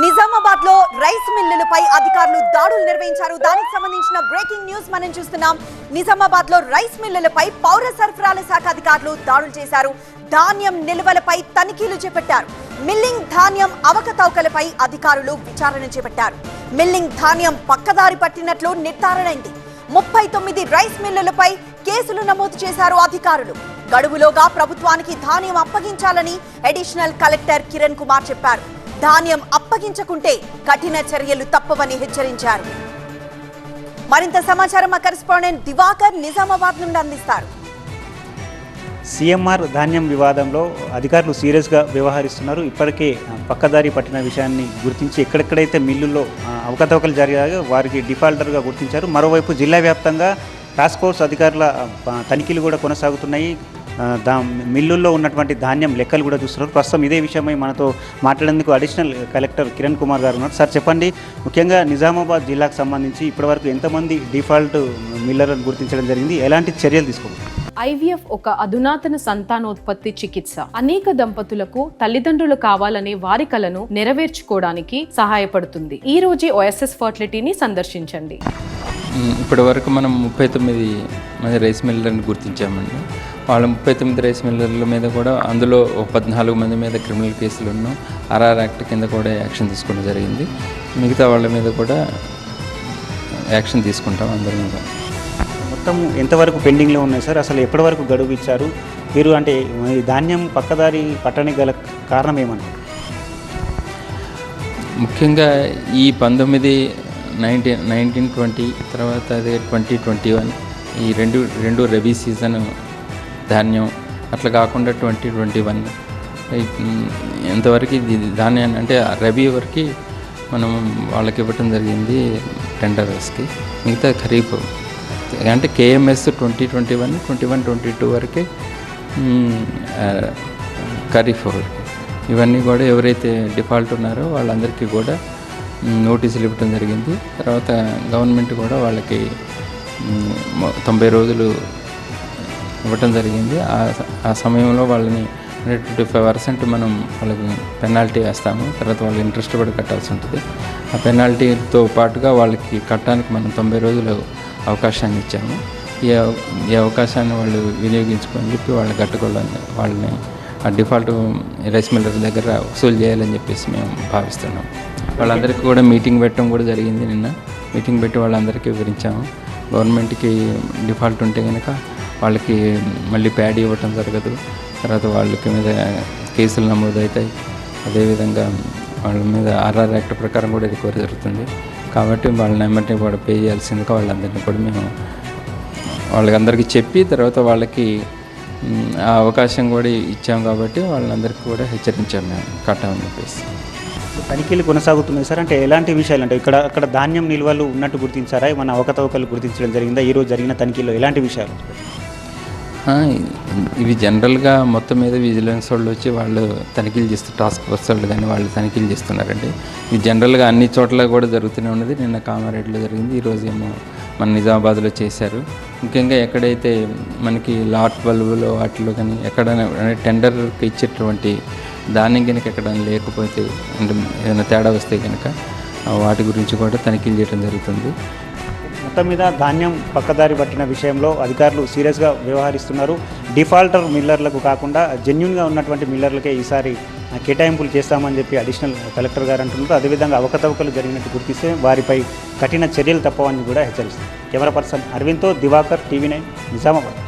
నిజామాబాద్లో రైస్ మిల్లులపై అధికారులు దాడులు నిర్వహించారు. దానికి సంబంధించిన బ్రేకింగ్ న్యూస్ మనం చూస్తున్నాం. నిజామాబాద్లో రైస్ మిల్లులపై పౌర సరఫరాల శాఖ అధికారులు దాడులు చేశారు. ధాన్యం నిల్వలపై తనిఖీలు చేపట్టారు. మిల్లింగ్ ధాన్యం అవకతవకలపై అధికారులు విచారణ చేపట్టారు. మిల్లింగ్ ధాన్యం పక్కదారి పట్టినట్లు నిర్ధారణైంది. ముప్పై తొమ్మిది రైస్ మిల్లులపై కేసులు నమోదు చేశారు అధికారులు. గడువులోగా ప్రభుత్వానికి ధాన్యం అప్పగించాలని అడిషనల్ కలెక్టర్ కిరణ్ కుమార్ చెప్పారు. ధాన్యం అప్పగించకుంటే కఠిన చర్యలు తప్పవని హెచ్చరించారు. మరింత సమాచారం మా కరెస్పాండెంట్ దివాకర్ నిజామాబాద్ నుండి అందిస్తారు. సీఎంఆర్ ధాన్యం వివాదంలో అధికారులు సీరియస్గా వ్యవహరిస్తున్నారు. ఇప్పటికే పక్కదారి పట్టిన విషయాన్ని గుర్తించి ఎక్కడెక్కడైతే మిల్లుల్లో అవకతవకలు జరిగాయో వారికి డిఫాల్టర్గా గుర్తించారు. మరోవైపు జిల్లా వ్యాప్తంగా టాస్క్ ఫోర్స్ అధికారుల తనిఖీలు కూడా కొనసాగుతున్నాయి. దా మిల్లుల్లో ఉన్నటువంటి ధాన్యం లెక్కలు కూడా చూస్తున్నారు. ప్రస్తుతం ఇదే విషయమై మనతో మాట్లాడేందుకు అడిషనల్ కలెక్టర్ కిరణ్ కుమార్ గారు ఉన్నారు. సార్ చెప్పండి. ముఖ్యంగా నిజామాబాద్ జిల్లాకు సంబంధించి ఇప్పటివరకు ఎంతమంది డిఫాల్ట్ మిల్లర్లను గుర్తించడం జరిగింది? ఎలాంటి చర్యలు తీసుకోవాలి ఐవీఎఫ్ ఒక అధునాతన సంతానోత్పత్తి చికిత్స. అనేక దంపతులకు తల్లిదండ్రులు కావాలనే వారి కలను నెరవేర్చుకోవడానికి సహాయపడుతుంది. ఈ రోజే ఓఎస్ఎస్ ఫర్టిలిటీని సందర్శించండి. మ్, ఇప్పటి వరకు మనం ముప్పై తొమ్మిది మంది రైస్ మిల్లర్ని గుర్తించామండి. వాళ్ళ ముప్పై తొమ్మిది రైస్ మిల్లర్ల మీద కూడా అందులో పద్నాలుగు మంది మీద క్రిమినల్ కేసులు ఉన్నాం. ఆర్ఆర్ యాక్ట్ కింద కూడా యాక్షన్ తీసుకోవడం జరిగింది. మిగతా వాళ్ళ మీద కూడా యాక్షన్ తీసుకుంటాం అందరి మీద. మొత్తం ఎంతవరకు పెండింగ్లో ఉన్నాయి సార్? అసలు ఎప్పటి వరకు గడువు ఇచ్చారు? మీరు అంటే ఈ ధాన్యం పక్కదారి పట్టడానికి గల కారణం ఏమన్నారు ముఖ్యంగా ఈ పంతొమ్మిది నైన్టీన్ నైన్టీన్ ట్వంటీ తర్వాత అదే ట్వంటీ ట్వంటీ వన్ ఈ రెండు రెండు రబీ సీజన్ ధాన్యం అట్లా కాకుండా ట్వంటీ ట్వంటీ వన్. ఎంతవరకు ఇది ధాన్యాన్ని అంటే రబీ వరకు మనం వాళ్ళకి ఇవ్వటం జరిగింది టెండర్స్కి. మిగతా ఖరీఫ్ అంటే KMS twenty twenty one twenty one twenty two వరకే ఖరీఫ్ వరకు. ఇవన్నీ కూడా ఎవరైతే డిఫాల్ట్ ఉన్నారో వాళ్ళందరికీ కూడా నోటీసులు ఇవ్వటం జరిగింది. తర్వాత గవర్నమెంట్ కూడా వాళ్ళకి తొంభై రోజులు ఇవ్వటం జరిగింది. ఆ ఆ సమయంలో వాళ్ళని ట్వంటీ ఫైవ్ పర్సెంట్ మనం వాళ్ళకి పెనాల్టీ వేస్తాము. తర్వాత వాళ్ళు ఇంట్రెస్ట్ కూడా కట్టాల్సి ఉంటుంది. ఆ పెనాల్టీతో పాటుగా వాళ్ళకి కట్టడానికి మనం తొంభై రోజులు అవకాశాన్ని ఇచ్చాము. ఈ ఈ అవకాశాన్ని వాళ్ళు వినియోగించుకొని చెప్పి వాళ్ళు కట్టుకోవాలని వాళ్ళని ఆ డిఫాల్ట్ రైస్ మిల్లర్ దగ్గర వసూలు చేయాలని చెప్పేసి మేము భావిస్తున్నాం. వాళ్ళందరికీ కూడా మీటింగ్ పెట్టడం కూడా జరిగింది నిన్న. మీటింగ్ పెట్టి వాళ్ళందరికీ వివరించాము. గవర్నమెంట్కి డిఫాల్ట్ ఉంటే కనుక వాళ్ళకి మళ్ళీ ప్యాడ్ ఇవ్వటం జరగదు. తర్వాత వాళ్ళకి మీద కేసులు నమోదవుతాయి అదేవిధంగా వాళ్ళ మీద ఆర్ఆర్ యాక్ట్ ప్రకారం కూడా ఇది కోరి జరుగుతుంది. కాబట్టి వాళ్ళని ఎమ్మటే కూడా పే చేయాల్సిందిగా వాళ్ళందరినీ కూడా మేము వాళ్ళకందరికీ చెప్పి తర్వాత వాళ్ళకి ఆ అవకాశం కూడా ఇచ్చాం కాబట్టి వాళ్ళందరికీ కూడా హెచ్చరించాం మేము కట్టామని చెప్పేసి. తనిఖీలు కొనసాగుతున్నాయి సార్. అంటే ఎలాంటి విషయాలు అంటే ఇక్కడ అక్కడ ధాన్యం నిల్వలు ఉన్నట్టు గుర్తించారా? మన అవకతవకలు గుర్తించడం జరిగిందా? ఈ రోజు జరిగిన తనిఖీలో ఎలాంటి విషయాలు? ఇవి జనరల్గా మొత్తం మీద విజిలెన్స్ వాళ్ళు వచ్చి వాళ్ళు తనిఖీలు చేస్తారు టాస్క్ ఫోర్స్ వాళ్ళు కానీ వాళ్ళు తనిఖీలు చేస్తున్నారండి. ఇది జనరల్గా అన్ని చోట్ల కూడా జరుగుతూనే ఉన్నది. నిన్న కామారెడ్డిలో జరిగింది. ఈరోజు ఏమో మన నిజామాబాద్లో చేశారు. ముఖ్యంగా ఎక్కడైతే మనకి లాట్ బల్బులో వాటిలో కానీ ఎక్కడైనా టెండర్కి ఇచ్చేటువంటి ధాన్యం కనుక ఎక్కడైనా లేకపోతే అంటే ఏదైనా తేడా వస్తే కనుక వాటి గురించి కూడా తనిఖీలు చేయడం జరుగుతుంది. మొత్తం మీద ధాన్యం పక్కదారి పట్టిన విషయంలో అధికారులు సీరియస్గా వ్యవహరిస్తున్నారు. డిఫాల్టర్ మిల్లర్లకు కాకుండా జెన్యున్గా ఉన్నటువంటి మిల్లర్లకే ఈసారి కేటాయింపులు చేస్తామని చెప్పి అడిషనల్ కలెక్టర్ గారు అంటున్నారు. అదేవిధంగా అవకతవకలు జరిగినట్టు గుర్తిస్తే వారిపై కఠిన చర్యలు తప్పవని కూడా హెచ్చరిస్తారు కెమెరా పర్సన్ అరవింద్తో దివాకర్ టీవీ నైన్ నిజామాబాద్.